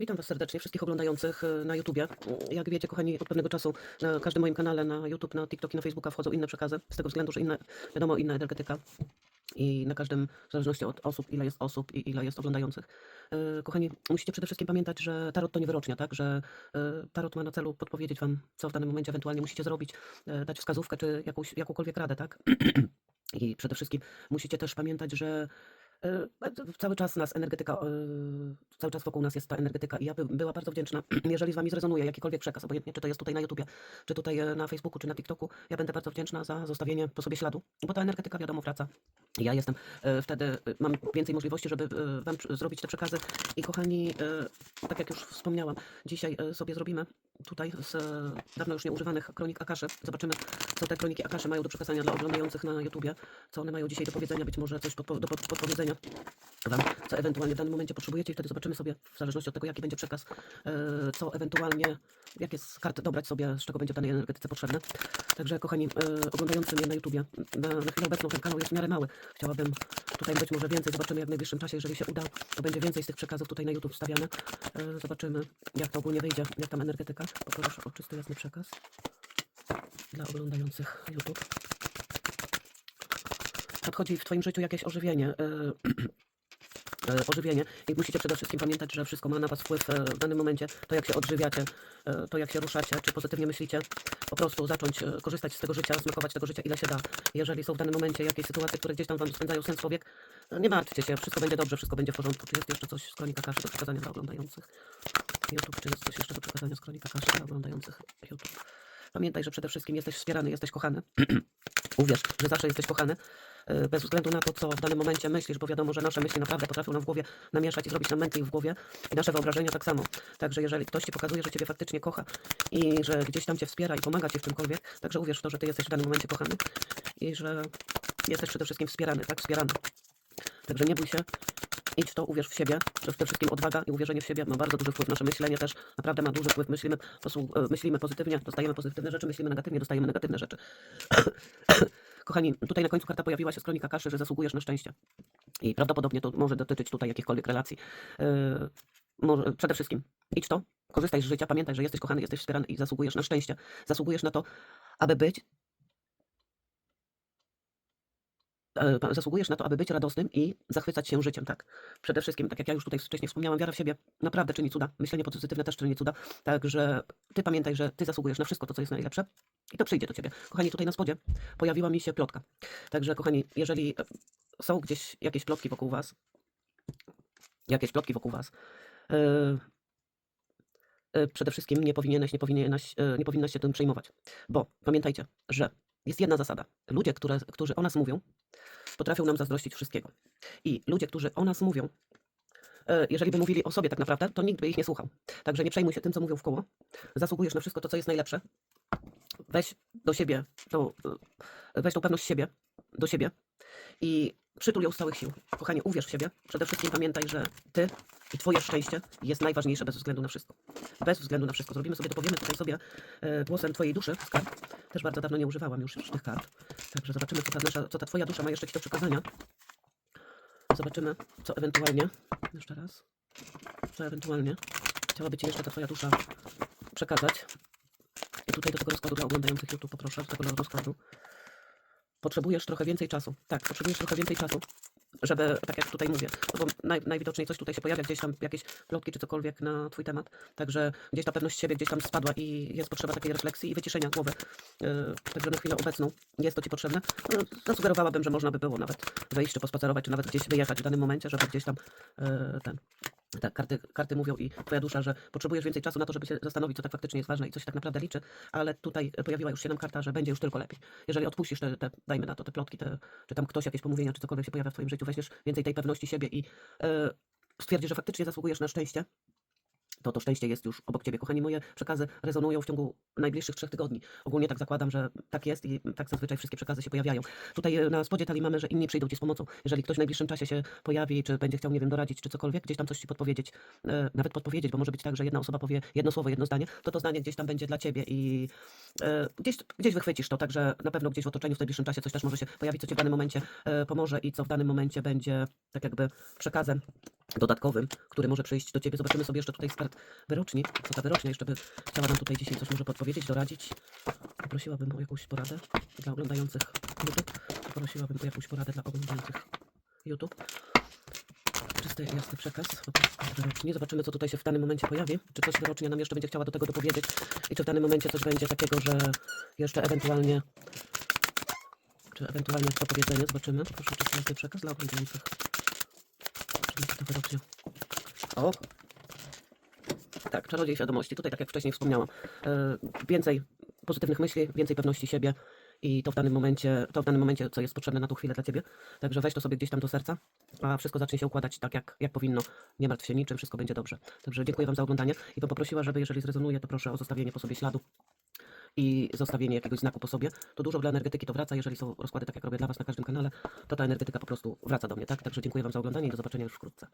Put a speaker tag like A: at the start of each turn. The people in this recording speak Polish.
A: Witam Was serdecznie, wszystkich oglądających e, na YouTubie. Jak wiecie, kochani, od pewnego czasu na każdym moim kanale na YouTube, na TikTok i na Facebooka wchodzą inne przekazy, z tego względu, że inne, wiadomo, inna energetyka i na każdym, w zależności od osób, ile jest osób i ile jest oglądających. E, Kochani, musicie przede wszystkim pamiętać, że tarot to nie wyrocznia, tak? Że e, tarot ma na celu podpowiedzieć Wam, co w danym momencie ewentualnie musicie zrobić, e, dać wskazówkę, czy jakąś, jakąkolwiek radę, tak? I przede wszystkim musicie też pamiętać, że e, cały czas nas energetyka, e, cały czas wokół nas jest ta energetyka i ja bym była bardzo wdzięczna, jeżeli z Wami zrezonuje jakikolwiek przekaz, obojętnie czy to jest tutaj na YouTubie, czy tutaj e, na Facebooku, czy na TikToku, ja będę bardzo wdzięczna za zostawienie po sobie śladu, bo ta energetyka wiadomo wraca. Ja jestem e, wtedy, e, mam więcej możliwości, żeby e, Wam zrobić te przekazy i kochani, e, tak jak już wspomniałam, dzisiaj e, sobie zrobimy tutaj z e, dawno już nieużywanych kronik Akaszy. Zobaczymy, co te kroniki Akaszy mają do przekazania dla oglądających na YouTubie, co one mają dzisiaj do powiedzenia, być może coś podpo- do pod- podpowiedzenia Wam, co ewentualnie w danym momencie potrzebujecie i wtedy zobaczymy sobie, w zależności od tego, jaki będzie przekaz, e, co ewentualnie, jakie z kart dobrać sobie, z czego będzie w danej energetyce potrzebne. Także kochani, e, oglądający mnie na YouTubie, na, na chwilę obecną ten kanał jest w miarę mały. Chciałabym tutaj być może więcej, zobaczymy jak w najbliższym czasie, jeżeli się uda, to będzie więcej z tych przekazów tutaj na YouTube wstawiane. E, zobaczymy, jak to ogólnie wyjdzie, jak tam energetyka. Poproszę o czysty, jasny przekaz dla oglądających YouTube. Nadchodzi w Twoim życiu jakieś ożywienie. e, ożywienie i musicie przede wszystkim pamiętać, że wszystko ma na Was wpływ w danym momencie. To jak się odżywiacie, to jak się ruszacie, czy pozytywnie myślicie, po prostu zacząć e, korzystać z tego życia, smakować tego życia ile się da. Jeżeli są w danym momencie jakieś sytuacje, które gdzieś tam Wam spędzają sens powiek, e, nie martwcie się, wszystko będzie dobrze, wszystko będzie w porządku. Czy jest jeszcze coś z kronika kaszy do przekazania dla oglądających YouTube, czy jest coś jeszcze do przekazania z kronika kaszy dla oglądających YouTube. Pamiętaj, że przede wszystkim jesteś wspierany, jesteś kochany. Uwierz, że zawsze jesteś kochany, e, bez względu na to, co w danym momencie myślisz, bo wiadomo, że nasze myśli naprawdę potrafią nam w głowie namieszać i zrobić nam mętlik w głowie i nasze wyobrażenia tak samo. Także jeżeli ktoś Ci pokazuje, że Ciebie faktycznie kocha i że gdzieś tam Cię wspiera i pomaga Ci w czymkolwiek, także uwierz w to, że Ty jesteś w danym momencie kochany i że jesteś przede wszystkim wspierany, tak? Wspierany. Także nie bój się, idź to, uwierz w siebie, przede wszystkim odwaga i uwierzenie w siebie ma bardzo duży wpływ. Nasze myślenie też naprawdę ma duży wpływ. Myślimy, e, myślimy pozytywnie, dostajemy pozytywne rzeczy, myślimy negatywnie, dostajemy negatywne rzeczy. Kochani, tutaj na końcu karta pojawiła się z kronika kaszy, że zasługujesz na szczęście. I prawdopodobnie to może dotyczyć tutaj jakichkolwiek relacji. Yy, może, przede wszystkim idź to, korzystaj z życia, pamiętaj, że jesteś kochany, jesteś wspierany i zasługujesz na szczęście. Zasługujesz na to, aby być e, pa- zasługujesz na to, aby być radosnym i zachwycać się życiem, tak. Przede wszystkim, tak jak ja już tutaj wcześniej wspomniałam, wiara w siebie naprawdę czyni cuda. Myślenie pozytywne też czyni cuda. Także ty pamiętaj, że ty zasługujesz na wszystko to, co jest najlepsze i to przyjdzie do ciebie. Kochani, tutaj na spodzie pojawiła mi się plotka. Także, kochani, jeżeli e, są gdzieś jakieś plotki wokół was, jakieś plotki wokół was, e, e, przede wszystkim nie powinieneś, nie powinieneś, e, nie powinnaś się tym przejmować. Bo pamiętajcie, że jest jedna zasada. Ludzie, które, którzy o nas mówią, potrafią nam zazdrościć wszystkiego. I ludzie, którzy o nas mówią, e, jeżeli by mówili o sobie tak naprawdę, to nikt by ich nie słuchał. Także nie przejmuj się tym, co mówią w koło. Zasługujesz na wszystko to, co jest najlepsze. Weź do siebie, tą, e, weź tą pewność siebie, do siebie i przytul ją z całych sił. Kochanie, uwierz w siebie. Przede wszystkim pamiętaj, że ty i twoje szczęście jest najważniejsze bez względu na wszystko. Bez względu na wszystko. Zrobimy sobie, dopowiemy tutaj sobie e, głosem twojej duszy z kart. Też bardzo dawno nie używałam już, już tych kart. Także zobaczymy, co ta, nasza, co ta twoja dusza ma jeszcze ci do przekazania. Zobaczymy, co ewentualnie, jeszcze raz, co ewentualnie chciałaby ci jeszcze ta twoja dusza przekazać. I tutaj do tego rozkładu dla oglądających YouTube poproszę, do tego rozkładu. Potrzebujesz trochę więcej czasu. Tak, potrzebujesz trochę więcej czasu, żeby, tak jak tutaj mówię, no bo naj, najwidoczniej coś tutaj się pojawia, gdzieś tam jakieś plotki czy cokolwiek na twój temat. Także gdzieś ta pewność siebie gdzieś tam spadła i jest potrzeba takiej refleksji i wyciszenia głowy. Yy, także na chwilę obecną jest to ci potrzebne. No, zasugerowałabym, że można by było nawet wyjść czy pospacerować, czy nawet gdzieś wyjechać w danym momencie, żeby gdzieś tam yy, ten. Tak, karty, karty mówią i twoja dusza, że potrzebujesz więcej czasu na to, żeby się zastanowić, co tak faktycznie jest ważne i co się tak naprawdę liczy, ale tutaj pojawiła już się nam karta, że będzie już tylko lepiej. Jeżeli odpuścisz te, te dajmy na to, te plotki, te, czy tam ktoś jakieś pomówienia, czy cokolwiek się pojawia w twoim życiu, weźmiesz więcej tej pewności siebie i e, stwierdzisz, że faktycznie zasługujesz na szczęście, to to szczęście jest już obok ciebie. Kochani, moje przekazy rezonują w ciągu najbliższych trzech tygodni. Ogólnie tak zakładam, że tak jest i tak zazwyczaj wszystkie przekazy się pojawiają. Tutaj e, na spodzie talii mamy, że inni przyjdą ci z pomocą. Jeżeli ktoś w najbliższym czasie się pojawi, czy będzie chciał, nie wiem, doradzić, czy cokolwiek, gdzieś tam coś ci podpowiedzieć, e, nawet podpowiedzieć, bo może być tak, że jedna osoba powie jedno słowo, jedno zdanie, to to zdanie gdzieś tam będzie dla ciebie i e, gdzieś, gdzieś wychwycisz to, także na pewno gdzieś w otoczeniu w najbliższym czasie coś też może się pojawić, co ci w danym momencie e, pomoże i co w danym momencie będzie tak jakby przekazem dodatkowym, który może przyjść do Ciebie. Zobaczymy sobie jeszcze tutaj z wyroczni, co ta wyrocznia jeszcze by chciała nam tutaj dzisiaj coś może podpowiedzieć, doradzić. Poprosiłabym o jakąś poradę dla oglądających YouTube. Poprosiłabym o jakąś poradę dla oglądających YouTube. Czysty, jasny przekaz od kart wyroczni. Zobaczymy, co tutaj się w danym momencie pojawi. Czy coś wyrocznia nam jeszcze będzie chciała do tego dopowiedzieć i czy w danym momencie coś będzie takiego, że jeszcze ewentualnie czy ewentualnie to powiedzenie, zobaczymy. Proszę, czysty, jasny przekaz dla oglądających. O! Tak, czarodziej świadomości. Tutaj, tak jak wcześniej wspomniałam, e, więcej pozytywnych myśli, więcej pewności siebie i to w danym momencie, to w danym momencie, co jest potrzebne na tą chwilę dla ciebie. Także weź to sobie gdzieś tam do serca, a wszystko zacznie się układać tak, jak, jak powinno. Nie martw się niczym, wszystko będzie dobrze. Także dziękuję Wam za oglądanie i bym poprosiła, żeby jeżeli zrezonuje, to proszę o zostawienie po sobie śladu i zostawienie jakiegoś znaku po sobie. To dużo dla energetyki to wraca. Jeżeli są rozkłady tak, jak robię dla Was na każdym kanale, to ta energetyka po prostu wraca do mnie, tak? Także dziękuję Wam za oglądanie i do zobaczenia już wkrótce.